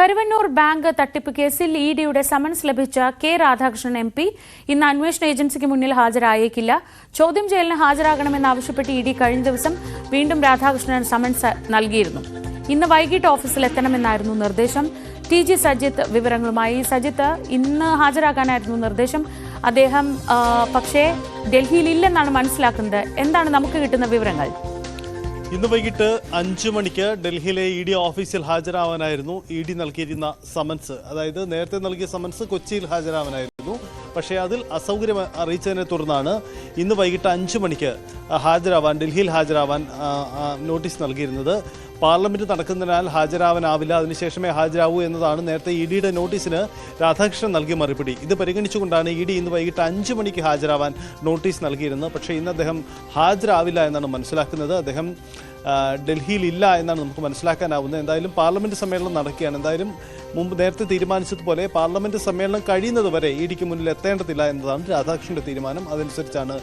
Karuvannur bank തട്ടിപ്പ് കേസിൽ E ഡിയുടെ സമൻസ് ലഭിച്ച കെ രാധാകൃഷ്ണൻ എം പി. ഇന്ന് അന്വേഷണ ഏജൻസിക്ക് മുന്നിൽ ഹാജരായേക്കില്ല. ചോദ്യം ചെയ്യലിന് ഹാജരാകണമെന്നാവശ്യപ്പെട്ട് ഇ ഡി കഴിഞ്ഞ ദിവസം വീണ്ടും രാധാകൃഷ്ണൻ സമൻസ് നൽകിയിരുന്നു. ഇന്ന് വൈകിട്ട് ഓഫീസിലെത്തണമെന്നായിരുന്നു നിർദ്ദേശം. ടി ജി സജിത്ത് വിവരങ്ങളുമായി. സജിത്ത് ഇന്ന് ഹാജരാകാനായിരുന്നു നിർദ്ദേശം. അദ്ദേഹം പക്ഷേ ഡൽഹിയിലില്ലെന്നാണ് മനസ്സിലാക്കുന്നത്. എന്താണ് നമുക്ക് കിട്ടുന്ന വിവരങ്ങൾ? ഇന്ന് വൈകിട്ട് അഞ്ചു മണിക്ക് ഡൽഹിയിലെ ഇ ഡി ഓഫീസിൽ ഹാജരാവാനായിരുന്നു ഇ ഡി നൽകിയിരുന്ന സമൻസ് അതായത് നേരത്തെ നൽകിയ സമൻസ് കൊച്ചിയിൽ ഹാജരാവാനായിരുന്നു. പക്ഷേ അതിൽ അസൗകര്യം അറിയിച്ചതിനെ തുടർന്നാണ് ഇന്ന് വൈകിട്ട് അഞ്ച് മണിക്ക് ഹാജരാവാൻ ഡൽഹിയിൽ ഹാജരാവാൻ നോട്ടീസ് നൽകിയിരുന്നത്. പാർലമെന്റ് നടക്കുന്നതിനാൽ ഹാജരാവാനാവില്ല. അതിനുശേഷമേ ഹാജരാവൂ എന്നതാണ് നേരത്തെ ഇ ഡിയുടെ നോട്ടീസിന് രാധാകൃഷ്ണൻ നൽകിയ മറുപടി. ഇത് പരിഗണിച്ചുകൊണ്ടാണ് ഇ ഡി ഇന്ന് വൈകിട്ട് അഞ്ച് മണിക്ക് ഹാജരാവാൻ നോട്ടീസ് നൽകിയിരുന്നത്. പക്ഷേ ഇന്ന് അദ്ദേഹം ഹാജരാവില്ല എന്നാണ് മനസ്സിലാക്കുന്നത്. അദ്ദേഹം ഡൽഹിയിലില്ല എന്നാണ് നമുക്ക് മനസ്സിലാക്കാനാവുന്നത്. എന്തായാലും പാർലമെന്റ് സമ്മേളനം നടക്കുകയാണ്. എന്തായാലും മുമ്പ് നേരത്തെ തീരുമാനിച്ചതുപോലെ പാർലമെന്റ് സമ്മേളനം കഴിയുന്നത് വരെ ഇ ഡിക്ക് മുന്നിൽ എത്തേണ്ടതില്ല എന്നതാണ് രാധാകൃഷ്ണന്റെ തീരുമാനം. അതനുസരിച്ചാണ്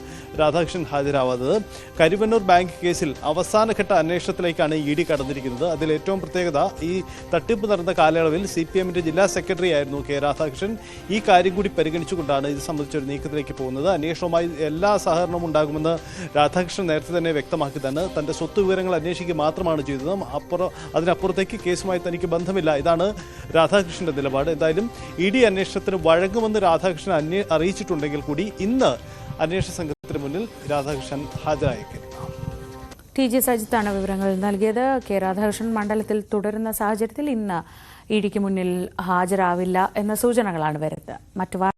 രാധാകൃഷ്ണൻ ഹാജരാവാത്തത്. കരുവന്നൂർ ബാങ്ക് കേസിൽ അവസാനഘട്ട അന്വേഷണത്തിലേക്കാണ് ഇ ഡി കടന്നിരിക്കുന്നത്. അതിൽ ഏറ്റവും പ്രത്യേകത ഈ തട്ടിപ്പ് നടന്ന കാലയളവിൽ സി പി എമ്മിന്റെ ജില്ലാ സെക്രട്ടറി ആയിരുന്നു കെ രാധാകൃഷ്ണൻ. ഈ കാര്യം കൂടി പരിഗണിച്ചുകൊണ്ടാണ് ഇത് സംബന്ധിച്ചൊരു നീക്കത്തിലേക്ക് പോകുന്നത്. അന്വേഷണവുമായി എല്ലാ സഹകരണവും ഉണ്ടാകുമെന്ന് രാധാകൃഷ്ണൻ നേരത്തെ തന്നെ വ്യക്തമാക്കി തന്നെ തന്റെ സ്വത്ത് വിവരങ്ങൾ അന്വേഷിക്കുക മാത്രമാണ് ചെയ്തത് അപ്പുറം അതിനപ്പുറത്തേക്ക് കേസുമായി തനിക്ക് ബന്ധമില്ല. ഇതാണ് രാധാകൃഷ്ണന്റെ നിലപാട്. എന്തായാലും ഇ ഡി അന്വേഷണത്തിന് വഴങ്ങുമെന്ന് രാധാകൃഷ്ണൻ അന്വേ അറിയിച്ചിട്ടുണ്ടെങ്കിൽ കൂടി ഇന്ന് അന്വേഷണ സംഘത്തിന് മുന്നിൽ രാധാകൃഷ്ണൻ ഹാജരായേക്കും. ടി ജി സജിത്താണ് വിവരങ്ങൾ നൽകിയത്. കെ രാധാകൃഷ്ണൻ മണ്ഡലത്തിൽ തുടരുന്ന സാഹചര്യത്തിൽ ഇന്ന് ഇ ഡിക്ക് മുന്നിൽ ഹാജരാവില്ല എന്ന സൂചനകളാണ് വരുന്നത്. മറ്റു